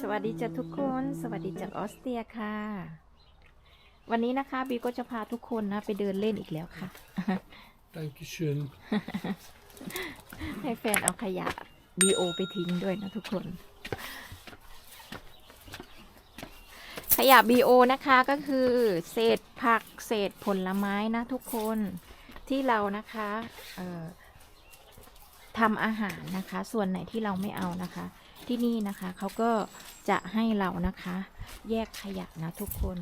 สวัสดีจ้ะทุกคน สวัสดีจากออสเตรียค่ะ วันนี้นะคะบีก็จะพาทุกคนนะไปเดินเล่นอีกแล้วค่ะ Dankeschön. ให้แฟนเอาขยะบีโอไปทิ้งด้วยนะทุกคน ขยะบีโอนะคะก็คือเศษผักเศษผลไม้นะทุกคนที่เรานะคะ เอ่อ ทำอาหารนะคะ ส่วนไหนที่เราไม่เอานะคะ ที่นี่นะคะเขาก็จะให้เรานะคะ แยกขยะนะทุกคน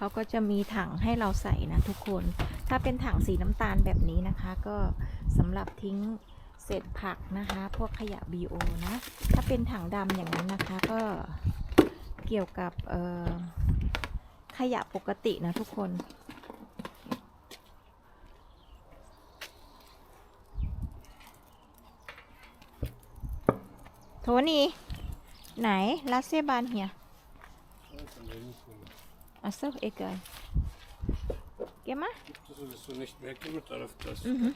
เขาก็จะมีถังให้เราใส่นะทุกคน ถ้าเป็นถังสีน้ำตาลแบบนี้นะคะ ก็สำหรับทิ้ง เศษผักนะคะ พวกขยะ BO นะ ถ้าเป็นถังดำอย่างนั้นนะคะ ก็เกี่ยวกับเอ่อขยะปกตินะทุกคน โทนี่ ไหนลาเซบานเฮีย Ach so, egal. Geh mal. Das ist so nicht mehr geben, darauf das. Mhm.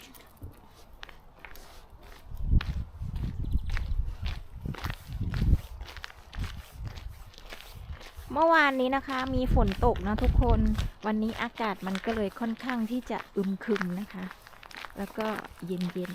เมื่อวานนี้นะคะมีฝนตกนะทุกคนวันนี้อากาศมันก็เลยค่อนข้างที่จะอึมครึมนะคะ แล้วก็เย็นเย็น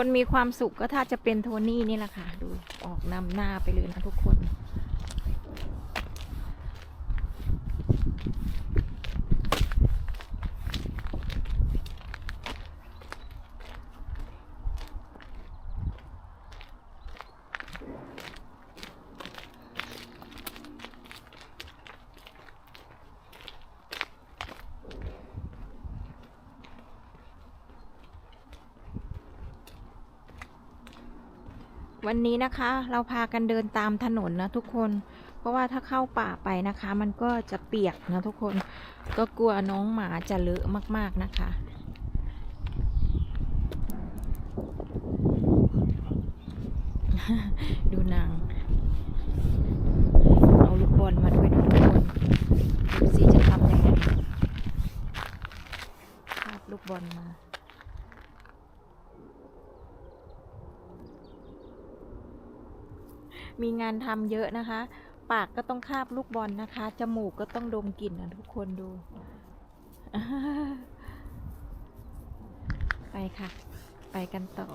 คนมีความสุขก็ถ้าจะเป็นโทนี่นี่แหละค่ะ ดูออกนำหน้าไปเลยนะทุกคน วันนี้นะคะ เราพากันเดินตามถนนนะทุกคน เพราะว่าถ้าเข้าป่าไปนะคะ มันก็จะเปียกนะทุกคนก็กลัวน้องหมาจะเลอะมาก ๆนะคะดูนางเอาลูกบอลมาด้วยนะทุกคนดูสิจะทำยังไงคาบลูกบอลมา มีงานทำเยอะนะคะ ปากก็ต้องคาบลูกบอลนะคะ จมูกก็ต้องดมกลิ่นนะทุกคนดู ไปค่ะ ไปกันต่อ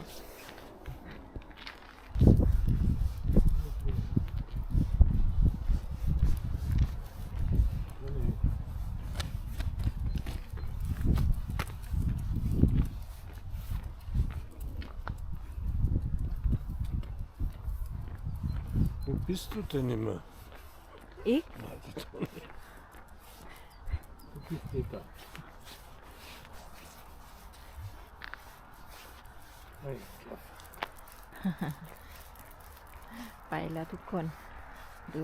Wo bist du denn immer? อีก Warte doch nicht. Du bist nicht da. Nein, Kaffee. ไปแล้วทุกคนดู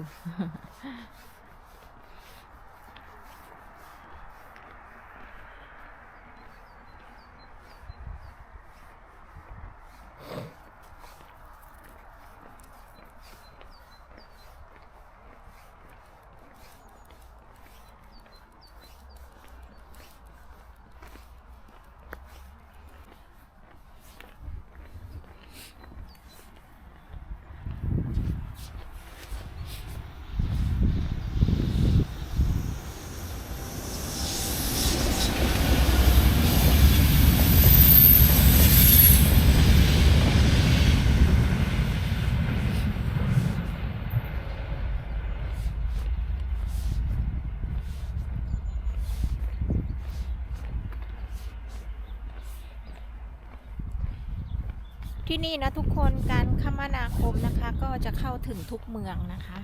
ที่นี่นะทุกคนการคมนาคมนะคะ ก็จะเข้าถึงทุกเมืองนะคะ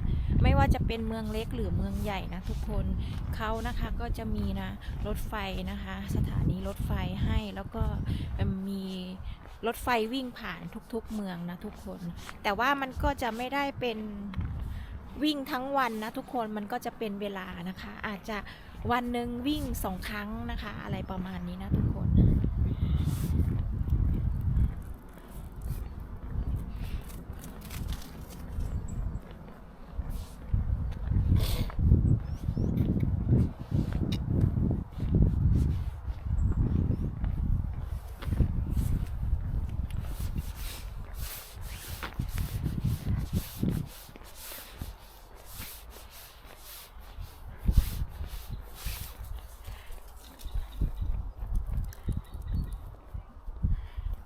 ไม่ว่าจะเป็นเมืองเล็กหรือเมืองใหญ่นะทุกคนเขานะคะก็จะมีนะรถไฟนะคะ สถานีรถไฟให้แล้วก็มีรถไฟวิ่งผ่านทุกๆเมืองนะทุกคน แต่ว่ามันก็จะไม่ได้เป็นวิ่งทั้งวันนะทุกคนมันก็จะเป็นเวลานะคะ อาจจะวันหนึ่งวิ่งสองครั้งนะคะ อะไรประมาณนี้นะทุกคน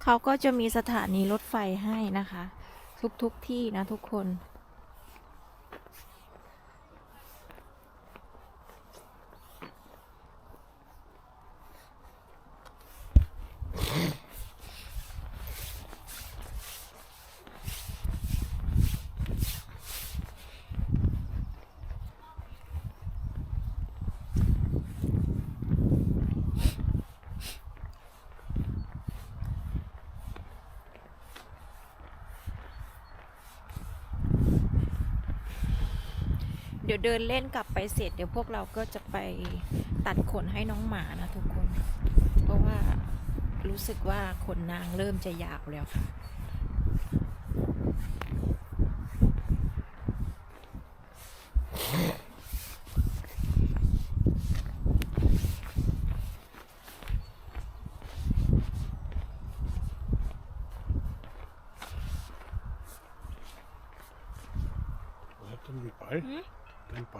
เขาก็จะมีสถานีรถไฟให้นะคะ ทุกๆทที่นะทุกคน เดี๋ยวเดินเล่นกลับไปเสร็จ เดี๋ยวพวกเราก็จะไปตัดขนให้น้องหมานะทุกคน เพราะว่ารู้สึกว่าขนนางเริ่มจะยาวแล้วค่ะ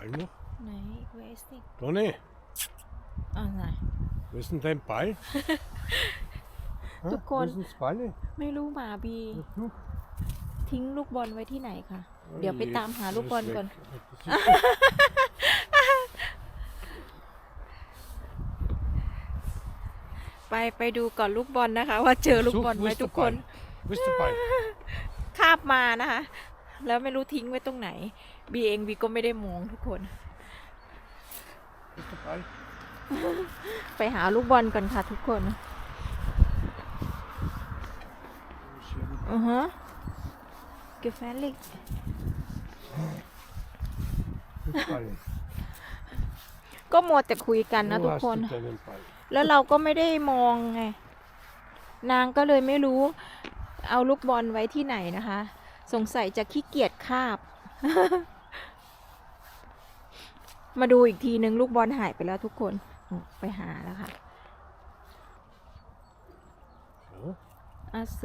Dein Bein noch? ไหนเวสติก Donny, อ่าไหน wo ist denn dein Bein? Hä? Du Wo Kon- ist denn das Bein? ไม่รู้หมาบี Du? ทิ้งลูกบอลไว้ที่ไหนคะเดี๋ยวไปตามหาลูกบอลก่อน Das ist ไปไปดูก่อนลูกบอลนะคะ ว่าเจอลูก Such, บอล wo ไหม ist ทุ der กคน Bein? Wo ist der Bein? คาบมานะคะ แล้วไม่รู้ทิ้งไว้ตรงไหน บีเองบีก็ไม่ได้มองทุกคน Wo ist der Bein? ไปหาลูกบอลก่อนค่ะทุกคน Wo ist hier? อือฮะเก็บแฟนลิก Wo ist Bein? ก็มัวแต่คุยกันนะ Wo ทุก hast คน du deinen Bein? แล้วเราก็ไม่ได้มองไง นางก็เลยไม่รู้ เอาลูกบอลไว้ที่ไหนนะคะ สงสัยจะขี้เกียจคาบ มาดูอีกทีนึงลูกบอลหายไปแล้วทุกคนอืมไปหาแล้วค่ะ Ja. อาโส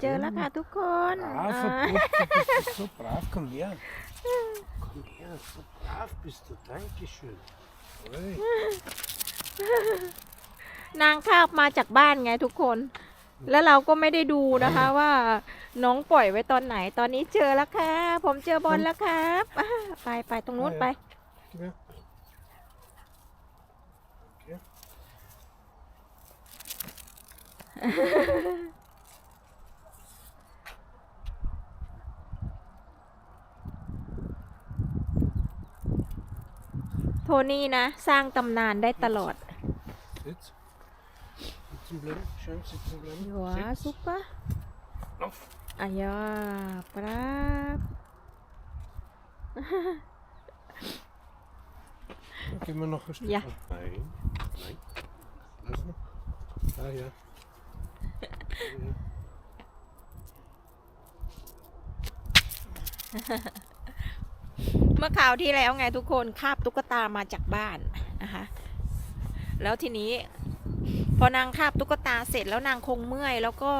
เจอแล้วค่ะทุกคน Ah, อ่า verputzt, du bist so brav, komm her. Komm her, so brav bist du, Dankeschön. Ui. นางคาบมาจากบ้านไงทุกคน แล้วเราก็ไม่ได้ดูนะคะว่าน้องปล่อยไว้ตอนไหน ตอนนี้เจอแล้วครับผมเจอบอลแล้วครับอ่าไปไปตรงนู้นไป โทนี่นะ สร้างตำนานได้ตลอด Sitz. Sitzen bleiben. Schön sitzen bleiben. หัว Sitz. ซุปเปอร์ Auf. อายาปราบ Dann gehen wir noch ein Stück. Ja. Nein. Nein. Lass noch. Ah ja. เมื่อคราวที่แล้วไงทุกคนคาบตุ๊กตามาจากบ้านนะคะแล้วทีนี้ พอนางคาบตุ๊กตาเสร็จแล้วนางคงเมื่อย แล้วก็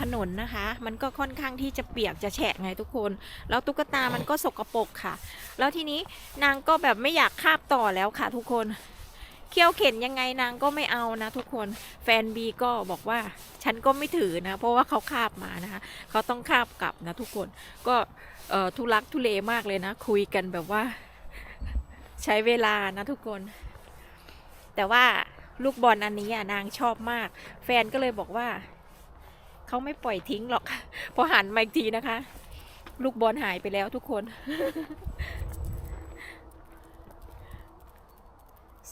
ถนนนะคะ มันก็ค่อนข้างที่จะเปียกจะแฉะไงทุกคน แล้วตุ๊กตามันก็สกปรกค่ะ แล้วทีนี้นางก็แบบไม่อยากคาบต่อแล้วค่ะทุกคน เคี่ยวเข็นยังไงนางก็ไม่เอานะ ทุกคนแฟนบีก็บอกว่าฉันก็ไม่ถือนะ เพราะว่าเขาคาบมานะคะเขาต้องคาบกลับนะทุกคนก็ทุลักทุเลมากเลยนะ คุยกันแบบว่า ใช้เวลานะทุกคน แต่ว่าลูกบอลอันนี้อะนางชอบมาก แฟนก็เลยบอกว่าเขาไม่ปล่อยทิ้งหรอกพอหันมาอีกทีนะคะ ลูกบอลหายไปแล้วทุกคน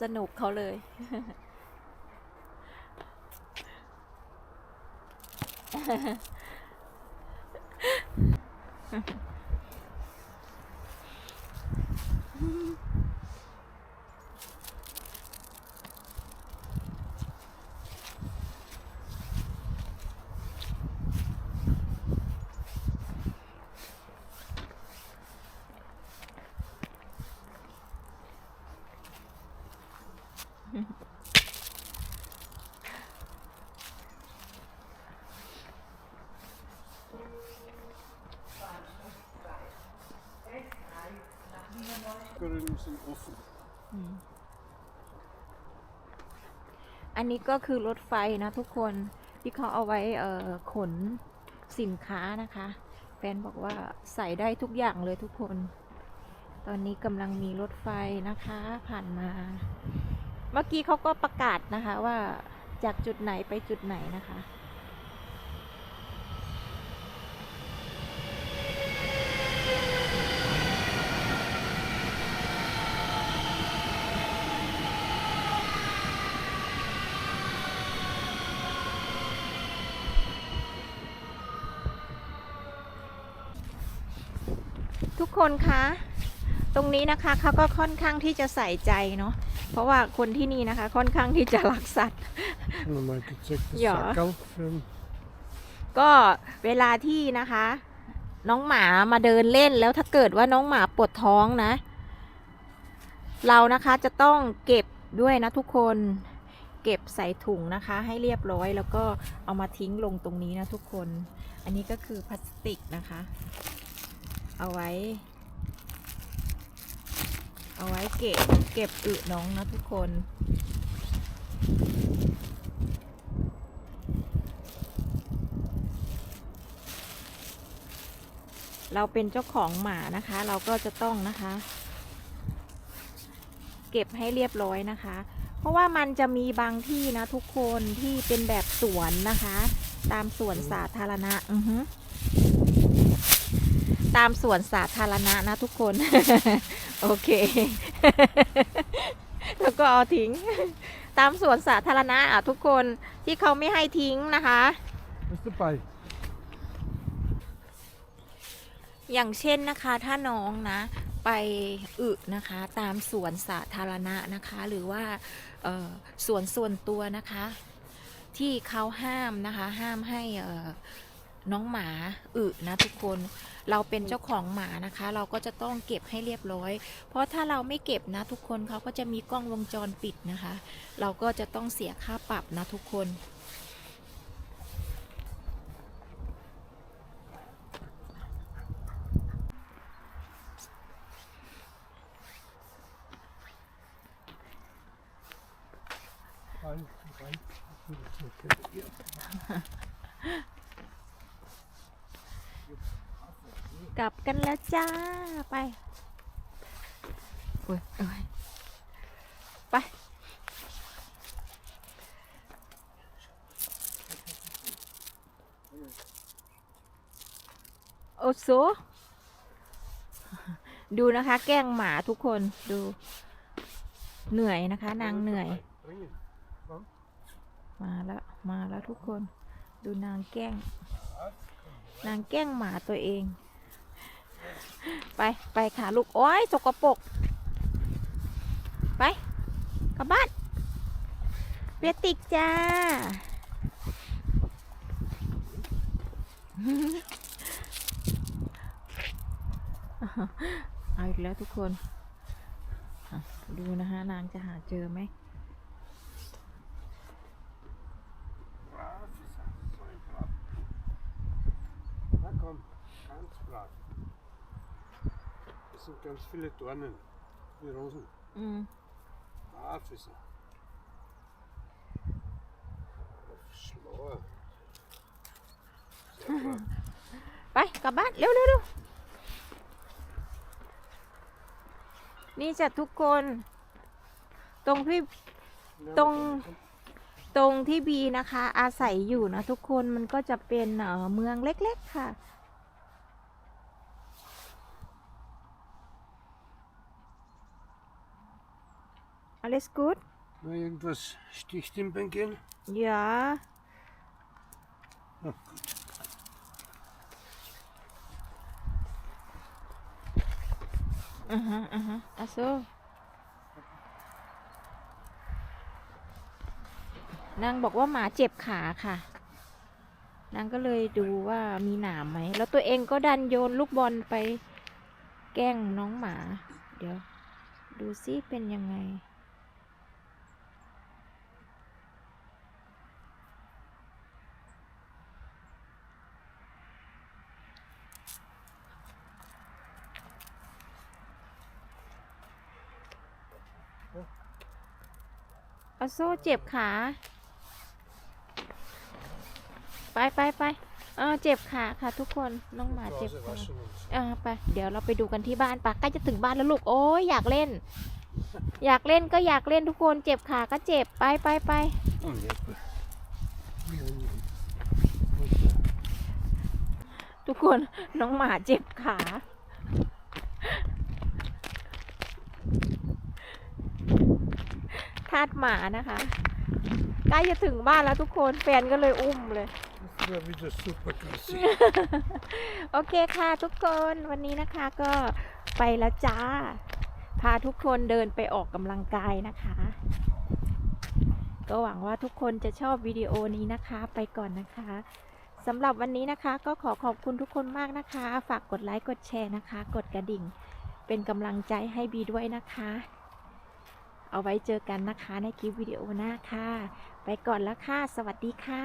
สนุกเขาเลย Kunnen zijn offen. อันนี้ก็คือรถไฟนะทุกคนที่เขาเอาไว้เอ่อขนสินค้านะคะแฟนบอกว่าใส่ได้ทุกอย่างเลยทุกคน ตอนนี้กำลังมีรถไฟนะคะผ่านมา เมื่อกี้เขาก็ประกาศนะคะว่าจากจุดไหนไปจุดไหนนะคะ ทุกคนคะ ตรงนี้นะคะเขาก็ค่อนข้างที่จะใส่ใจเนาะ เพราะว่าคนที่นี่นะคะ ค่อนข้างที่จะรักสัตว์ En dan maak ik check de Ja. zakkel. ehm, ก็เวลาที่นะคะ น้องหมามาเดินเล่นแล้วถ้าเกิดว่าน้องหมาปวดท้องนะ เรานะคะจะต้องเก็บด้วยนะทุกคน เก็บใส่ถุงนะคะ ให้เรียบร้อยแล้วก็เอามาทิ้งลงตรงนี้นะทุกคน อันนี้ก็คือพลาสติกนะคะ เอาไว้ เอาไว้เก็บเก็บอึน้องนะทุกคนเราเป็นเจ้าของหมานะคะ เราก็จะต้องนะคะ เก็บให้เรียบร้อยนะคะ เพราะว่ามันจะมีบางที่นะทุกคนที่เป็นแบบสวนนะคะ ตามสวนสาธารณะอือฮึตามสวนสาธารณะนะทุกคน โอเค แล้วก็เอาทิ้ง ตามสวนสาธารณะอะทุกคนที่เขาไม่ให้ทิ้งนะคะ Dat is de pij. อย่างเช่นนะคะถ้าน้องนะ ไปอึนะคะ ตามสวนสาธารณะนะคะ หรือว่าเอ่อสวนส่วนตัวนะคะ ที่เขาห้ามนะคะ ห้ามให้เอ่อ น้องหมาอึนะทุกคนเราเป็นเจ้าของหมานะคะ เราก็จะต้องเก็บให้เรียบร้อย เพราะถ้าเราไม่เก็บนะทุกคนเขาก็จะมีกล้องวงจรปิดนะคะ เราก็จะต้องเสียค่าปรับนะทุกคน กลับกันแล้วจ้า ไปโอ้ยโอ้ยไป โอโซดูนะคะ แกล้งหมาทุกคนดู เหนื่อยนะคะ นางเหนื่อย มาแล้วมาแล้วทุกคน ดูนางแกล้ง นางแกล้งหมาตัวเอง ไปไปค่ะลูก โอ้ยสกปรกไปกลับบ้านเปียติกจ้า เอาอีกแล้วทุกคน ดูนะคะนางจะหาเจอไหม Braaf is dat. Sorry, braaf. Na komm, ganz brav. Das sind ganz viele Dornen. Die Rosen. อืม Brav ist er. Schlauer. Sehr brav. ไปกลับบ้านเร็วเร็วเร็วนี่จะทุกคน ตรงที่ Ja, Dong. komm, komm. ตรงที่บีนะคะ อาศัยอยู่นะทุกคนมันก็จะเป็นเอ่อเมืองเล็ก ๆ ค่ะ Alles gut? Nur irgendwas sticht im Bein. Ja. Ja. Aha, aha. Ach so. นางบอกว่าหมาเจ็บขาค่ะ นางก็เลยดูว่ามีหนามไหม แล้วตัวเองก็ดันโยนลูกบอลไปแกล้งน้องหมา เดี๋ยว ดูซิเป็นยังไง อาโซ่เจ็บขา ไปไปไปเออเจ็บขาค่ะทุกคนน้องหมาเจ็บขาอ่าไปเดี๋ยวเราไปดูกันที่บ้านปะใกล้จะถึงบ้านแล้วลูกโอ้ยอยากเล่น อยากเล่นก็อยากเล่นทุกคน เจ็บขาก็เจ็บไปไปไปทุกคนน้องหมาเจ็บขา ทาดหมานะคะ ใกล้จะถึงบ้านแล้วทุกคนแฟนก็เลยอุ้มเลย Das war wieder super klasse. โอเคค่ะทุกคนวันนี้นะคะก็ไปแล้วจ้า พาทุกคนเดินไปออกกำลังกายนะคะ ก็หวังว่าทุกคนจะชอบวิดีโอนี้นะคะไปก่อนนะคะสำหรับวันนี้นะคะก็ขอขอบคุณทุกคนมากนะคะ ฝากกดไลค์กดแชร์นะคะ กดกระดิ่ง เป็นกำลังใจให้บีด้วยนะคะ เอาไว้เจอกันนะคะในคลิปวิดีโอหน้าค่ะ ไปก่อนแล้วค่ะ สวัสดีค่ะ